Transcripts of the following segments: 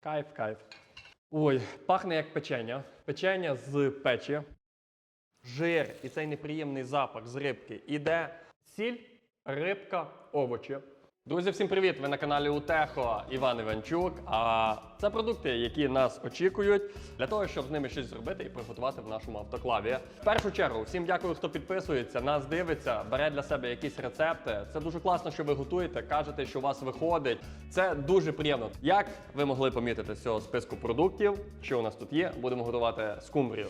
Кайф, кайф. Ой, пахне як печення. Печення з печі. Жир і цей неприємний запах з рибки. Іде сіль, рибка, овочі. Друзі, всім привіт! Ви на каналі Утехо Іван Іванчук. А це продукти, які нас очікують для того, щоб з ними щось зробити і приготувати в нашому автоклаві. В першу чергу, всім дякую, хто підписується, нас дивиться, бере для себе якісь рецепти. Це дуже класно, що ви готуєте, кажете, що у вас виходить. Це дуже приємно. Як ви могли помітити з цього списку продуктів, що у нас тут є, будемо готувати скумбрію.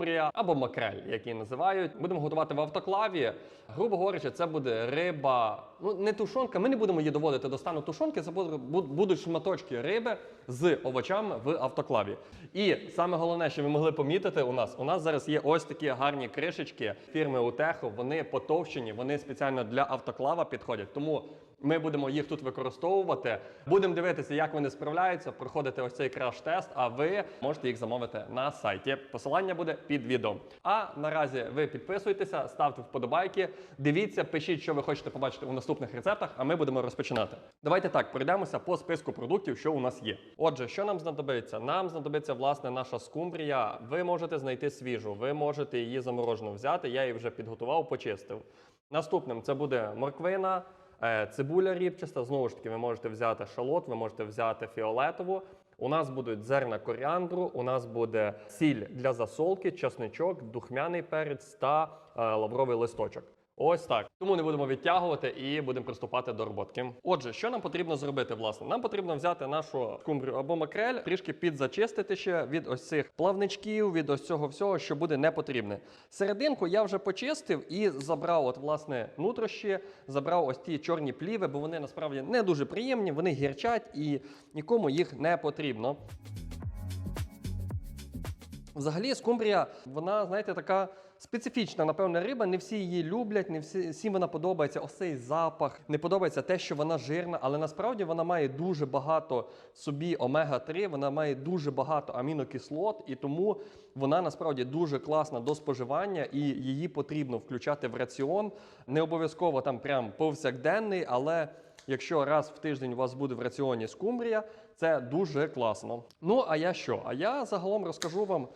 Кумбрія або макрель, як її називають. Будемо готувати в автоклаві. Грубо говорячи, це буде риба. Ну не тушонка. Ми не будемо її доводити до стану тушонки. Це буд- буд- будуть шматочки риби з овочами в автоклаві. І саме головне, що ви могли помітити, у нас у нас зараз є ось такі гарні кришечки фірми Утехо. Вони потовщені, вони спеціально для автоклава підходять. Тому ми будемо їх тут використовувати. Будемо дивитися, як вони справляються, проходити ось цей краш-тест. А ви можете їх замовити на сайті. Посилання буде під відео. А наразі ви підписуйтеся, ставте вподобайки, дивіться, пишіть, що ви хочете побачити у наступних рецептах. А ми будемо розпочинати. Давайте так пройдемося по списку продуктів, що у нас є. Отже, що нам знадобиться? Нам знадобиться власне наша скумбрія. Ви можете знайти свіжу, ви можете її заморожену взяти. Я її вже підготував, почистив. Наступним це буде морквина. Е, Цибуля рібчаста, знову ж таки, ви можете взяти шалот, ви можете взяти фіолетову. У нас будуть зерна коріандру, у нас буде сіль для засолки, чесничок, духмяний перець та е, лавровий листочок. Ось так. Тому не будемо відтягувати і будемо приступати до роботки. Отже, що нам потрібно зробити? Власне, нам потрібно взяти нашу скумбрію або макрель, трішки підзачистити ще від ось цих плавничків, від ось цього всього, що буде не потрібне. Серединку я вже почистив і забрав, от власне, нутрощі, забрав ось ті чорні пліви, бо вони насправді не дуже приємні, вони гірчать і нікому їх не потрібно. Взагалі, скумбрія, вона, знаєте, така специфічна, напевне, риба. Не всі її люблять, не всі, всім вона подобається. Ось цей запах, не подобається те, що вона жирна, але насправді вона має дуже багато собі омега-3, вона має дуже багато амінокислот, і тому вона насправді дуже класна до споживання, і її потрібно включати в раціон. Не обов'язково там прям повсякденний, але. Якщо раз в тиждень у вас буде в раціоні скумбрія, це дуже класно. Ну а я що? А я загалом розкажу вам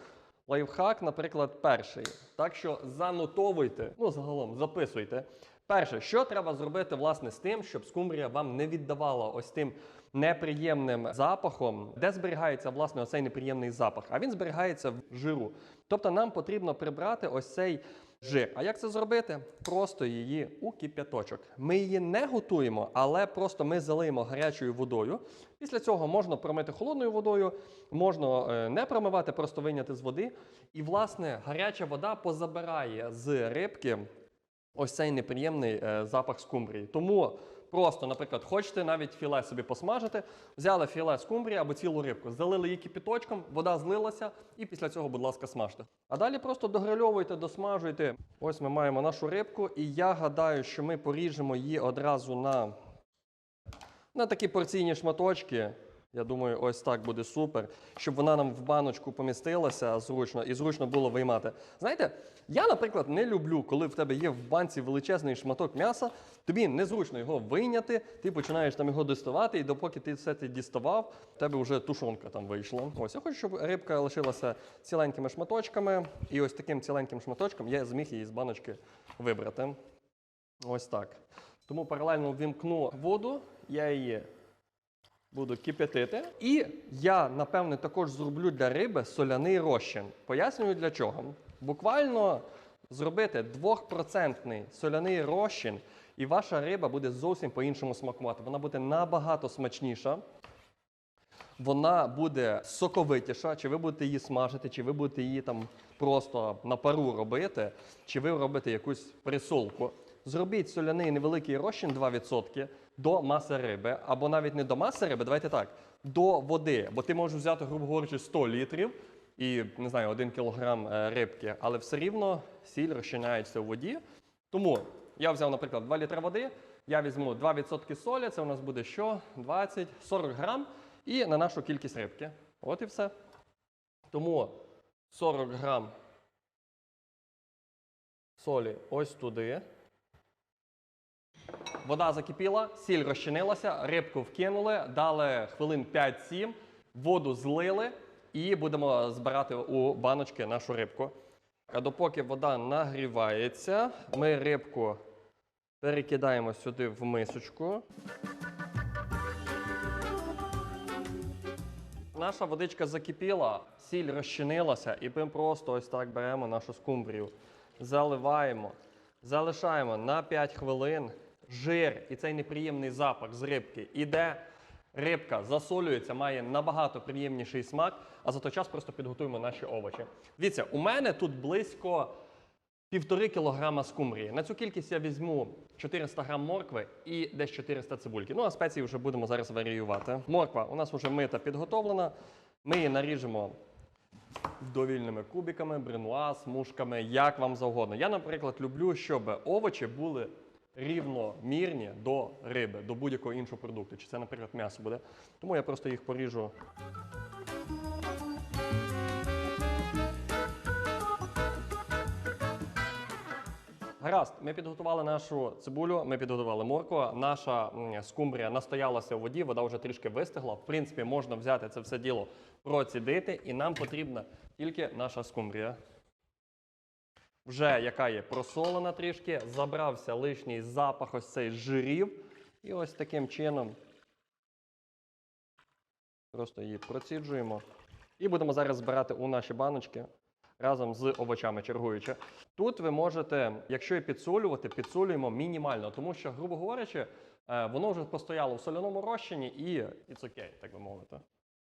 лайфхак, наприклад, перший. Так що занотовуйте, ну загалом записуйте. Перше, що треба зробити власне з тим, щоб скумбрія вам не віддавала ось тим неприємним запахом, де зберігається власне оцей неприємний запах, а він зберігається в жиру. Тобто нам потрібно прибрати ось цей жир. А як це зробити? Просто її у кип'яточок. Ми її не готуємо, але просто ми залиємо гарячою водою. Після цього можна промити холодною водою, можна е, не промивати, просто вийняти з води. І, власне, гаряча вода позабирає з рибки ось цей неприємний е, запах скумбрії. Тому просто, наприклад, хочете навіть філе собі посмажити, взяли філе скумбрії або цілу рибку, залили її кипіточком, вода злилася, і після цього, будь ласка, смажте. А далі просто догрильовуйте, досмажуйте. Ось ми маємо нашу рибку, і я гадаю, що ми поріжемо її одразу на, на такі порційні шматочки. Я думаю, ось так буде супер, щоб вона нам в баночку помістилася зручно і зручно було виймати. Знаєте, я, наприклад, не люблю, коли в тебе є в банці величезний шматок м'яса, тобі незручно його вийняти, ти починаєш там його діставати, і допоки ти все це діставав, в тебе вже тушонка там вийшла. Ось я хочу, щоб рибка лишилася ціленькими шматочками, і ось таким ціленьким шматочком я зміг її з баночки вибрати. Ось так. Тому паралельно ввімкну воду, я її буду кип'ятити. І я, напевне, також зроблю для риби соляний розчин. Пояснюю для чого. Буквально зробити 2% соляний розчин, і ваша риба буде зовсім по-іншому смакувати. Вона буде набагато смачніша. Вона буде соковитіша, чи ви будете її смажити, чи ви будете її там просто на пару робити, чи ви робите якусь присолку. Зробіть соляний невеликий розчин 2% до маси риби, або навіть не до маси риби, давайте так, до води. Бо ти можеш взяти, грубо говорячи, 100 літрів і не знаю, 1 кілограм е, рибки, але все рівно сіль розчиняється у воді. Тому я взяв, наприклад, 2 літри води, я візьму 2% солі, це у нас буде що? 20-40 грам, і на нашу кількість рибки. От і все. Тому 40 грам солі ось туди. Вода закипіла, сіль розчинилася, рибку вкинули, дали хвилин 5-7, воду злили і будемо збирати у баночки нашу рибку. А допоки вода нагрівається, ми рибку перекидаємо сюди в мисочку. Наша водичка закипіла, сіль розчинилася, і ми просто ось так беремо нашу скумбрію, заливаємо, залишаємо на 5 хвилин жир і цей неприємний запах з рибки іде. Рибка засолюється, має набагато приємніший смак, а за той час просто підготуємо наші овочі. Дивіться, у мене тут близько півтори кілограма скумбрії. На цю кількість я візьму 400 грам моркви і десь 400 цибульки. Ну а спеції вже будемо зараз варіювати. Морква у нас вже мита підготовлена. Ми її наріжемо довільними кубиками, бренуа, смужками, як вам завгодно. Я, наприклад, люблю, щоб овочі були рівномірні до риби, до будь-якого іншого продукту. Чи це, наприклад, м'ясо буде. Тому я просто їх поріжу. Гаразд, ми підготували нашу цибулю, ми підготували моркву. Наша скумбрія настоялася у воді, вода вже трішки вистигла. В принципі, можна взяти це все діло, процідити, і нам потрібна тільки наша скумбрія. Вже яка є просолена трішки, забрався лишній запах ось цей жирів. І ось таким чином просто її проціджуємо. І будемо зараз збирати у наші баночки разом з овочами, чергуючи. Тут ви можете, якщо і підсолювати, підсолюємо мінімально, тому що, грубо говорячи, е, воно вже постояло в соляному розчині і it's окей, так би мовити.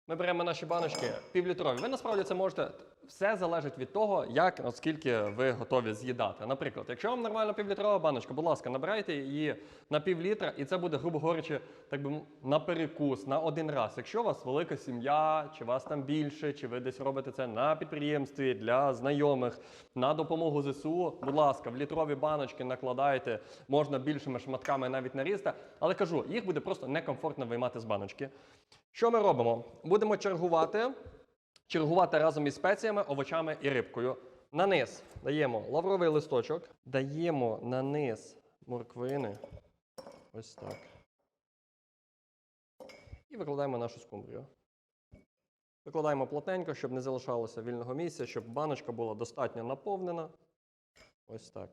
Ми беремо наші баночки півлітрові. Ви насправді це можете. Все залежить від того, як наскільки ви готові з'їдати. Наприклад, якщо вам нормальна півлітрова баночка, будь ласка, набирайте її на півлітра, і це буде, грубо говорячи, так би на перекус, на один раз. Якщо у вас велика сім'я, чи вас там більше, чи ви десь робите це на підприємстві для знайомих, на допомогу ЗСУ, будь ласка, в літрові баночки накладайте, можна більшими шматками навіть нарізати. Але кажу, їх буде просто некомфортно виймати з баночки. Що ми робимо? Будемо чергувати, чергувати разом із спеціями, овочами і рибкою. На низ даємо лавровий листочок, даємо на низ морквини. Ось так. І викладаємо нашу скумбрію. Викладаємо плотненько, щоб не залишалося вільного місця, щоб баночка була достатньо наповнена. Ось так.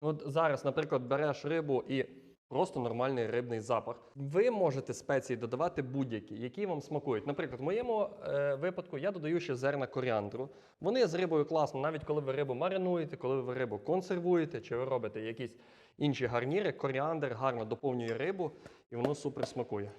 От зараз, наприклад, береш рибу і просто нормальний рибний запах. Ви можете спеції додавати будь-які, які вам смакують. Наприклад, в моєму е, випадку я додаю ще зерна коріандру. Вони з рибою класно, навіть коли ви рибу маринуєте, коли ви рибу консервуєте, чи ви робите якісь інші гарніри, коріандр гарно доповнює рибу і воно супер смакує.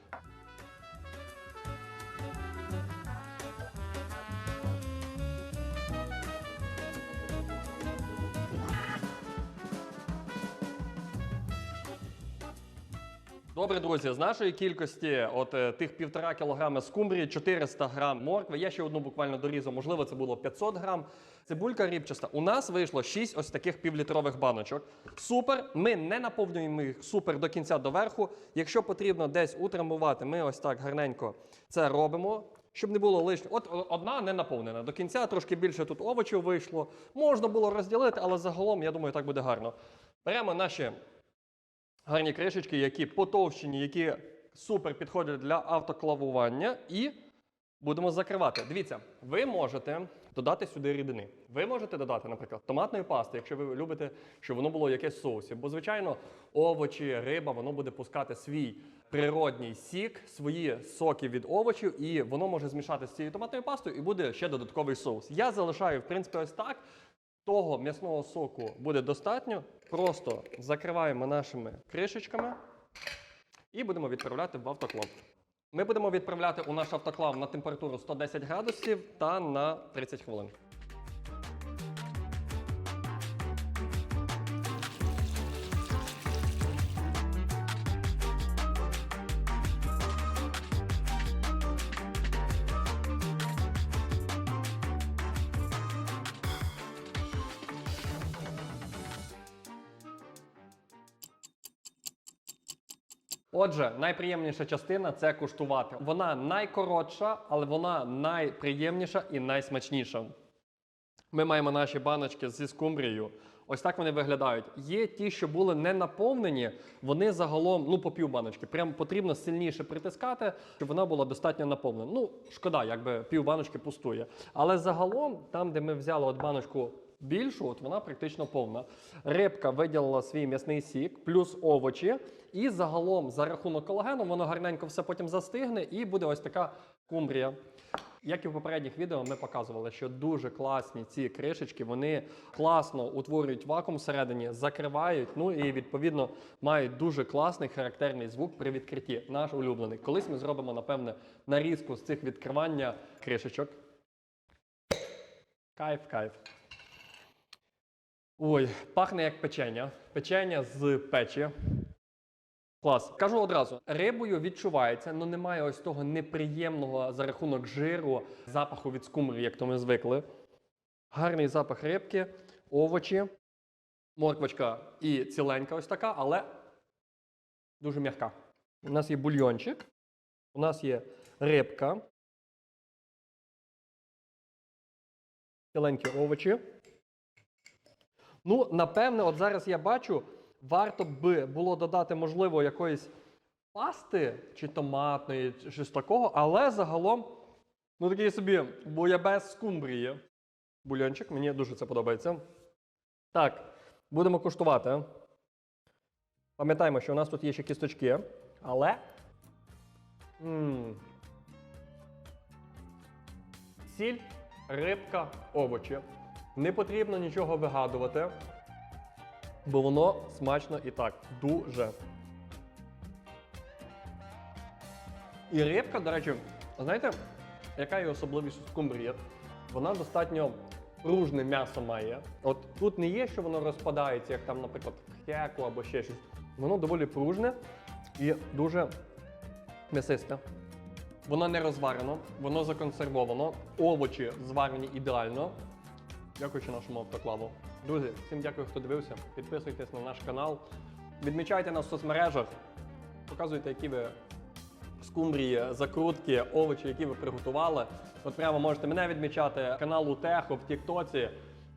Добре, друзі, з нашої кількості, от е, тих півтора кілограми скумбрії, 400 грам моркви. Я ще одну буквально дорізав, можливо, це було 500 грам. Цибулька рібчаста. У нас вийшло 6 ось таких півлітрових баночок. Супер. Ми не наповнюємо їх супер до кінця доверху. Якщо потрібно десь утрамбувати, ми ось так гарненько це робимо. Щоб не було лишнього. От одна не наповнена. До кінця трошки більше тут овочів вийшло. Можна було розділити, але загалом, я думаю, так буде гарно. Беремо наші гарні кришечки, які потовщені, які супер підходять для автоклавування, і будемо закривати. Дивіться, ви можете додати сюди рідини. Ви можете додати, наприклад, томатної пасти, якщо ви любите, щоб воно було якесь в соусі. Бо, звичайно, овочі, риба, воно буде пускати свій природній сік, свої соки від овочів, і воно може змішатися з цією томатною пастою, і буде ще додатковий соус. Я залишаю, в принципі, ось так. Того м'ясного соку буде достатньо. Просто закриваємо нашими кришечками і будемо відправляти в автоклав. Ми будемо відправляти у наш автоклав на температуру 110 градусів та на 30 хвилин. Отже, найприємніша частина це куштувати. Вона найкоротша, але вона найприємніша і найсмачніша. Ми маємо наші баночки зі скумбрією. Ось так вони виглядають. Є ті, що були не наповнені, вони загалом, ну, по пів баночки. Прям потрібно сильніше притискати, щоб вона була достатньо наповнена. Ну, шкода, якби пів баночки пустує. Але загалом, там, де ми взяли от баночку більшу, от вона практично повна. Рибка виділила свій м'ясний сік, плюс овочі. І загалом, за рахунок колагену, воно гарненько все потім застигне, і буде ось така кумбрія. Як і в попередніх відео, ми показували, що дуже класні ці кришечки, вони класно утворюють вакуум всередині, закривають, ну і відповідно мають дуже класний характерний звук при відкритті. Наш улюблений. Колись ми зробимо, напевне, нарізку з цих відкривання кришечок. Кайф, кайф. Ой, пахне як печення. Печення з печі. Клас. Кажу одразу, рибою відчувається, але немає ось того неприємного за рахунок жиру, запаху від скумбрії, як то ми звикли. Гарний запах рибки, овочі, морквочка і ціленька ось така, але дуже м'яка. У нас є бульйончик, у нас є рибка, ціленькі овочі. Ну, напевне, от зараз я бачу, варто би було додати, можливо, якоїсь пасти чи томатної, чи щось такого, але загалом, ну такий собі буябес скумбрії. Бульончик, мені дуже це подобається. Так, будемо куштувати. Пам'ятаємо, що у нас тут є ще кісточки, але. м Сіль, рибка, овочі. Не потрібно нічого вигадувати, бо воно смачно і так. Дуже. І рибка, до речі, знаєте, яка є особливість у скумбрії? Вона достатньо пружне м'ясо має. От тут не є, що воно розпадається, як там, наприклад, хеку або ще щось. Воно доволі пружне і дуже м'ясисте. Воно не розварено, воно законсервовано, овочі зварені ідеально. Дякуючи нашому автоклаву. Друзі, всім дякую, хто дивився. Підписуйтесь на наш канал. Відмічайте нас в соцмережах. Показуйте, які ви скумбрії, закрутки, овочі, які ви приготували. От прямо можете мене відмічати, канал Утехо в Тіктоці.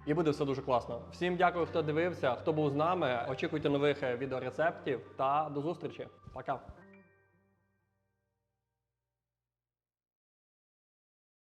І буде все дуже класно. Всім дякую, хто дивився, хто був з нами. Очікуйте нових е, відеорецептів та до зустрічі. Пока.